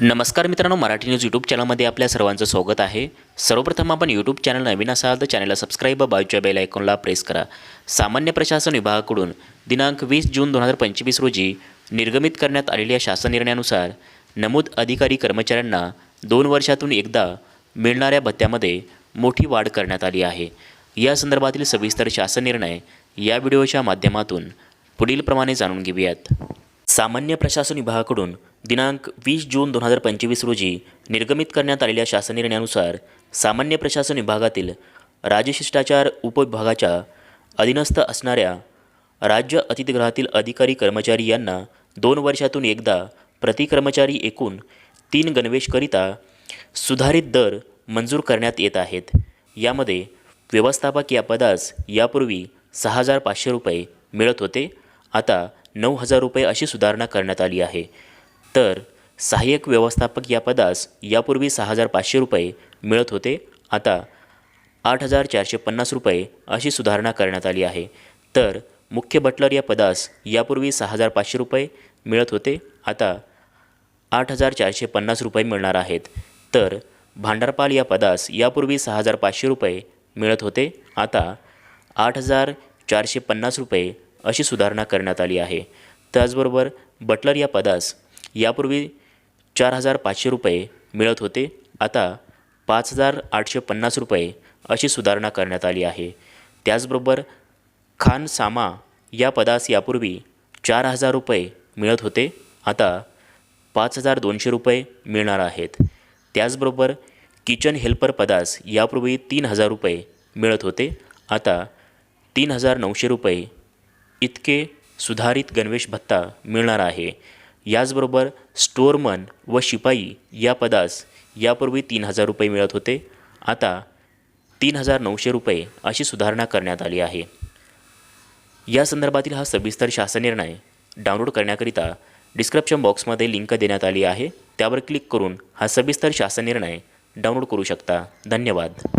नमस्कार मित्रांनो Marathi news YouTube चॅनलमध्ये आपल्या सर्वांचं स्वागत आहे. सर्वप्रथम आपण यूट्यूब चॅनल नवीन असाल तर चॅनलला सबस्क्राईब व बाजूच्या बेल आयकॉनला प्रेस करा. सामान्य प्रशासन विभागाकडून दिनांक वीस जून दोन हजार पंचवीस रोजी निर्गमित करण्यात आलेल्या शासन निर्णयानुसार नमूद अधिकारी कर्मचाऱ्यांना दोन वर्षातून एकदा मिळणाऱ्या भत्त्यामध्ये मोठी वाढ करण्यात आली आहे. या संदर्भातील सविस्तर शासन निर्णय या व्हिडिओच्या माध्यमातून पुढीलप्रमाणे जाणून घेऊयात. सामान्य प्रशासन विभागाकडून दिनांक वीस जून दोन हजार पंचवीस रोजी निर्गमित करण्यात आलेल्या शासन निर्णयानुसार सामान्य प्रशासन विभागातील राजशिष्टाचार उपविभागाच्या अधीनस्थ असणाऱ्या राज्य अतिथीगृहातील अधिकारी कर्मचारी यांना दोन वर्षातून एकदा प्रति कर्मचारी एकूण तीन गणवेशकरिता सुधारित दर मंजूर करण्यात येत आहेत. यामध्ये व्यवस्थापक या पदास यापूर्वी सहा हजार पाचशे रुपये मिळत होते. आता नऊ हजार रुपये अशी सुधारणा करण्यात आली आहे. तर सहाय्यक व्यवस्थापक या पदास यापूर्वी सहा हजार पाचशे रुपये मिळत होते. आता आठ हजार चारशे पन्नास रुपये अशी सुधारणा करण्यात आली आहे. तर मुख्य बटलर या पदास यापूर्वी सहा हजार पाचशे रुपये मिळत होते. आता आठ हजार चारशे पन्नास रुपये मिळणार आहेत. तर भांडारपाल या पदास यापूर्वी सहा हजार पाचशे रुपये मिळत होते. आता आठ हजार चारशे पन्नास रुपये अशी सुधारणा करण्यात आली आहे. त्याचबरोबर बटलर या पदास यापूर्वी चार हजार पाचशे रुपये मिळत होते आता पाच हजार आठशे पन्नास रुपये अशी सुधारणा करण्यात आली आहे. त्याचबरोबर खान सामा या पदास यापूर्वी चार हजार रुपये मिळत होते आता पाच हजार दोनशे रुपये मिळणार आहेत. त्याचबरोबर किचन हेल्पर पदास यापूर्वी तीन हजार रुपये मिळत होते आता तीन हजार नऊशे रुपये इतके सुधारित गणवेश भत्ता मिळणार आहे. याचबरोबर स्टोअरमन व शिपाई या पदास यापूर्वी तीन हजार रुपये मिळत होते. आता तीन हजार नऊशे रुपये अशी सुधारणा करण्यात आली आहे. या संदर्भातील हा सविस्तर शासन निर्णय डाउनलोड करण्याकरिता डिस्क्रिप्शन बॉक्समध्ये लिंक देण्यात आली आहे. त्यावर क्लिक करून हा सविस्तर शासन निर्णय डाउनलोड करू शकता. धन्यवाद.